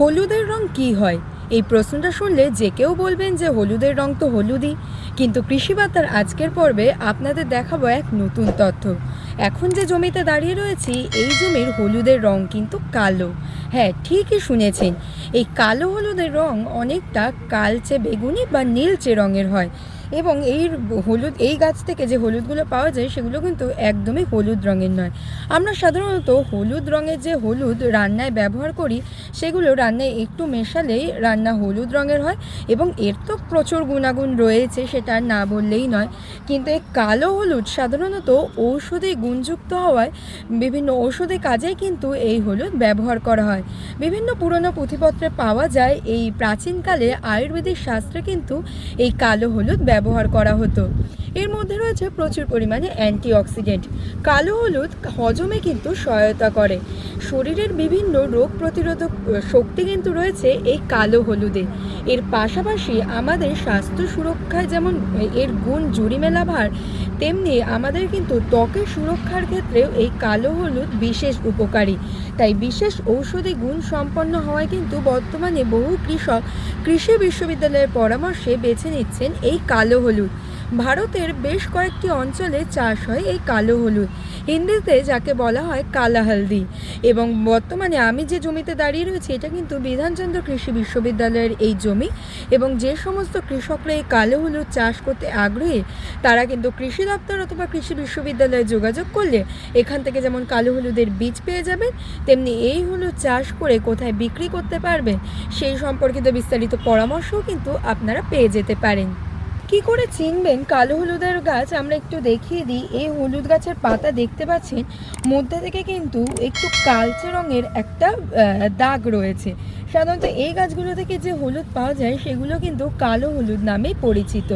হলুদের রং কি হয়? এই প্রশ্নটা শুনলে যে কেউ বলবেন যে হলুদের রং তো হলুদই, কিন্তু কৃষিবার্তার আজকের পর্বে আপনাদের দেখাবো এক নতুন তথ্য। এখন যে জমিতে দাঁড়িয়ে রয়েছি, এই জমির হলুদের রং কিন্তু কালো। হ্যাঁ ঠিকই শুনেছেন। এই কালো হলুদের রং অনেকটা কালচে বেগুনি বা নীলচে রঙের হয়। এবং এই হলুদ, এই গাছ থেকে যে হলুদগুলো পাওয়া যায়, সেগুলো কিন্তু একদমই হলুদ রঙের নয়। আমরা সাধারণত হলুদ রঙের যে হলুদ রান্নায় ব্যবহার করি, সেগুলো রান্নায় একটু মেশালেই রান্না হলুদ রঙের হয় এবং এর তো প্রচুর গুণাগুণ রয়েছে, সেটা না বললেই নয়। কিন্তু এই কালো হলুদ সাধারণত ঔষধি গুণযুক্ত হওয়ায় বিভিন্ন ঔষধি কাজে কিন্তু এই হলুদ ব্যবহার করা হয়। বিভিন্ন পুরনো পুঁথিপত্রে পাওয়া যায়, এই প্রাচীনকালে আয়ুর্বেদিক শাস্ত্রে কিন্তু এই কালো হলুদ ব্যবহার করা হতো। এর মধ্যে রয়েছে প্রচুর পরিমাণে অ্যান্টিঅক্সিডেন্ট। কালো হলুদ হজমে কিন্তু সহায়তা করে। শরীরের বিভিন্ন রোগ প্রতিরোধক শক্তি কিন্তু রয়েছে এই কালো হলুদে। এর পাশাপাশি আমাদের স্বাস্থ্য সুরক্ষায় যেমন এর গুণ জুড়িমেলা ভার, তেমনি আমাদের কিন্তু ত্বকের সুরক্ষার ক্ষেত্রেও এই কালো হলুদ বিশেষ উপকারী। তাই বিশেষ ঔষধি গুণ সম্পন্ন হওয়ায় কিন্তু বর্তমানে বহু কৃষক কৃষি বিশ্ববিদ্যালয়ের পরামর্শে বেছে নিচ্ছেন এই কালো হলুদ। ভারতের বেশ কয়েকটি অঞ্চলে চাষ হয় এই কালো হলুদ, হিন্দিতে যাকে বলা হয় কালা হলদি। এবং বর্তমানে আমি যে জমিতে দাঁড়িয়ে রয়েছি, এটা কিন্তু বিধানচন্দ্র কৃষি বিশ্ববিদ্যালয়ের এই জমি। এবং যে সমস্ত কৃষকরা এই কালো হলুদ চাষ করতে আগ্রহী, তারা কিন্তু কৃষি দপ্তর অথবা কৃষি বিশ্ববিদ্যালয়ে যোগাযোগ করলে এখান থেকে যেমন কালো হলুদের বীজ পেয়ে যাবেন, তেমনি এই হলুদ চাষ করে কোথায় বিক্রি করতে পারবেন, সেই সম্পর্কিত বিস্তারিত পরামর্শও কিন্তু আপনারা পেয়ে যেতে পারেন। কি করে চিনবেন? কালো হলুদের গাছ আমরা একটু দেখিয়ে দিই। এই হলুদ গাছের পাতা দেখতে পাচ্ছেন, মধ্যে থেকে কিন্তু একটু কালচে রঙের একটা দাগ রয়েছে। সাধারণত এই গাছগুলো থেকে যে হলুদ পাওয়া যায়, সেগুলো কিন্তু কালো হলুদ নামেই পরিচিত।